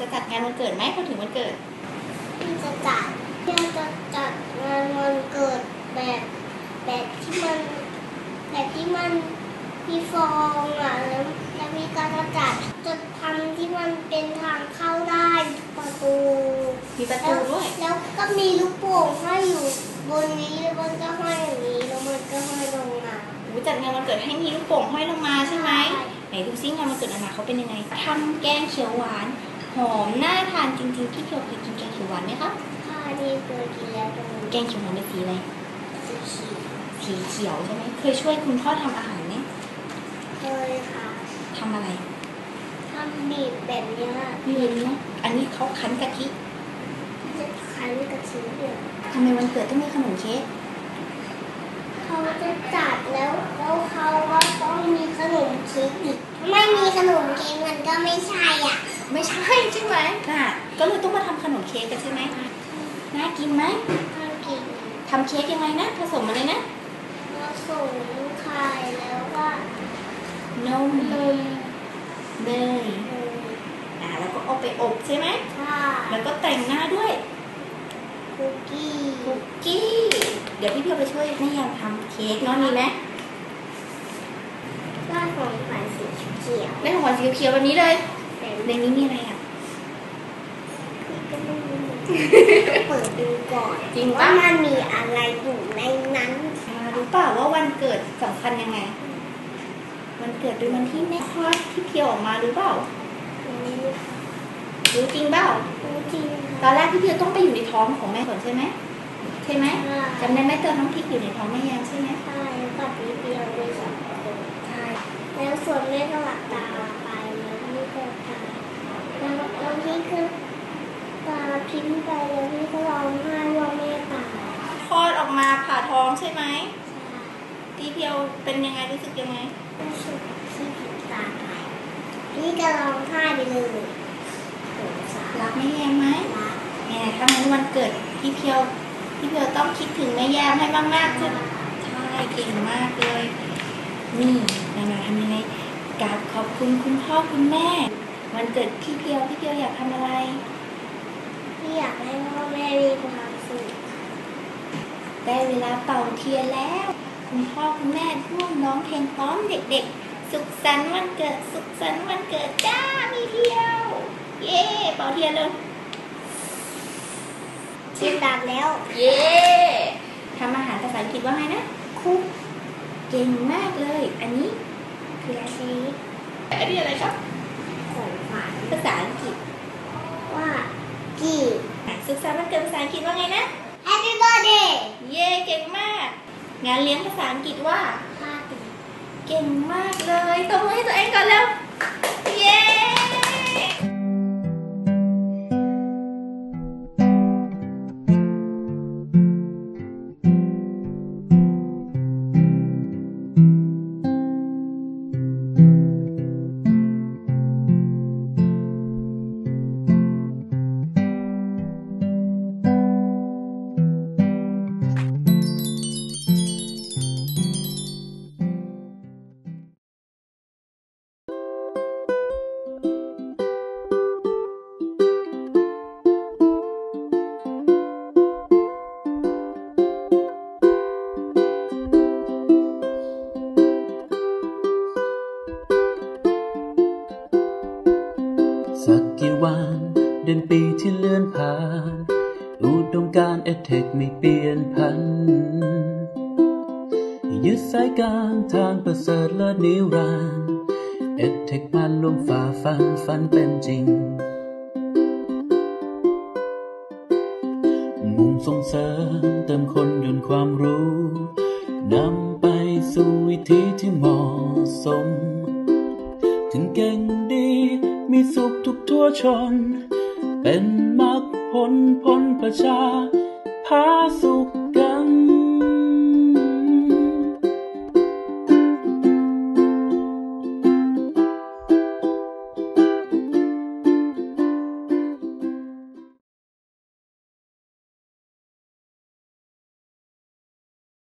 จะจัดงานวันเกิดไหมพอถึงวันเกิดที่จะจัดที่จะจัดงานวันเกิดแบบแบบที่มันแบบที่มันมีฟองอะแล้วแล้วมีการจะจัดจะทำที่มันเป็นทางเข้าได้ประตูมีประแล้ตูวด้วยแล้วก็มีลูกโป่งห้อยอยู่บนนี้แล้วมันก็ห้อยอย่างนี้แล้วมันก็ห้อยลงมาโอ้จัดงานวันเกิดให้มีลูกโป่งห้อยลงมาใช่ไหมไหนดูซิงานวันเกิดนานาเขาเป็นยังไงทำแกงเขียวหวาน หอมน่าทานจริงๆพี่เพียวเคยกินแกงเขียวหวานไหมครับข้านี่เคยกินแล้วตรงนี้แกงเขียวหวานเป็นสีอะไรสีเขียวสีเขียวใช่ไหมเคยช่วยคุณพ่อทำอาหารไหมเคยค่ะทำอะไรทำบีบแบบเนี้ยนี่เลยเนาะอันนี้เขาคั้นกะทิจะคั้นกะทิเนี่ยทำไมวันเกิดต้องมีขนมเค้กเขาจะจัดแล้วแล้วเขาก็ต้องมีขนมเค้กอีกไม่มีขนมเค้กมันก็ไม่ใช่อะ ไม่ใช่ใช่ไหมน่ะก็เลยต้องมาทำขนมเค้กกันใช่ไหมน่ากินไหมถ้ากินทำเค้กยังไงนะ ผสมอะไรนะผสมไข่แล้วก็นมนมเนยเนยอ่าแล้วก็เอาไปอบใช่ไหมค่ะแล้วก็แต่งหน้าด้วยคุกกี้คุกกี้ เดี๋ยวพี่เพียวไปช่วยแม่ยามทำเค้กเนาะมีไหมราดของขวัญสีเขียวได้ของขวัญสีเขียวแบบนี้เลยแต่ ในนี้มีอะไรอะก็ไม่รู้เปิดดูก่อนจริงว่าปะมันมีอะไรอยู่ในนั้น อ่ารู้เปล่าว่าวันเกิดสำคัญยังไง วันเกิดเป็นวันที่แม่คลอดพี่เพียวออกมารู้เปล่า รู้จริงเปล่า จริงตอนแรกพี่เพียวต้องไปอยู่ในท้องของแม่ก่อนใช่ไหมใช่ไหมค่ะจำได้ไหมตอนน้องพริกอยู่ในท้องแม่ยามใช่ไหมใช่กับพี่เดียวด้วยสองคนใช่แล้วส่วนแม่ก็หลับตาไปแล้วพี่ก็ตาแล้วแล้วพี่ก็ตาพิมพ์ไปแล้วพี่ก็ร้องไห้ว่าแม่ตาย คลอดออกมา ผ่าท้องใช่ไหมพี่เพียวเป็นยังไงรู้สึกยังไงรู้สึกที่ผิดตาไปพี่ก็ร้องไห้ไปเลยสงสารรักแม่แยมไหมรักแหมถ้างั้นวันเกิดพี่เพียวพี่เพียวต้องคิดถึงแม่แยมให้มากๆขึ้นใช่เก่งมากเลย นี่นานาทำยังไงกราบขอบคุณคุณพ่อคุณแม่ วันเกิดพี่เพียวพี่เพียวอยากทำอะไรพี่อยากให้พ่อแม่มีความสุข ได้เวลาเป่าเทียนแล้ว คุณพ่อคุณแม่ร่วมร้องเพลงพร้อมเด็กๆ สุขสันต์วันเกิด สุขสันต์วันเกิดจ้ามีเที่ยว เย้เป่าเทียนเลยเทียนดับแล้ว เย้ทำอาหารภาษาอังกฤษว่าไงนะ คุก เก่งมากเลย อันนี้คืออะไรเค้กอันนี้อะไรครับของขวัญภาษาอังกฤษว่ากี่อะสุขสันต์วันเกิดภาษาอังกฤษว่าไงนะ Happy birthday เย้เก่งมาก งานเลี้ยงภาษาอังกฤษว่าพาตีเก่งมากเลยตบมือให้ตัวเองก่อนแล้ว เย้ สักกี่วันเดือนปีที่เลื่อนผ่านอุดมการเอเทคไม่เปลี่ยนพันยึดสายกลางทางประเสริฐเลิศนิรันดร์เอเทคมันลวงฝ่าฟันฝันเป็นจริง มุ่งส่งเสริมเติมคนยนต์ความรู้ นำไปสู่วิธีที่เหมาะสม ถึงเก่ง ทุกทั่วชน เป็นมรรคผลผลประชา พาสุข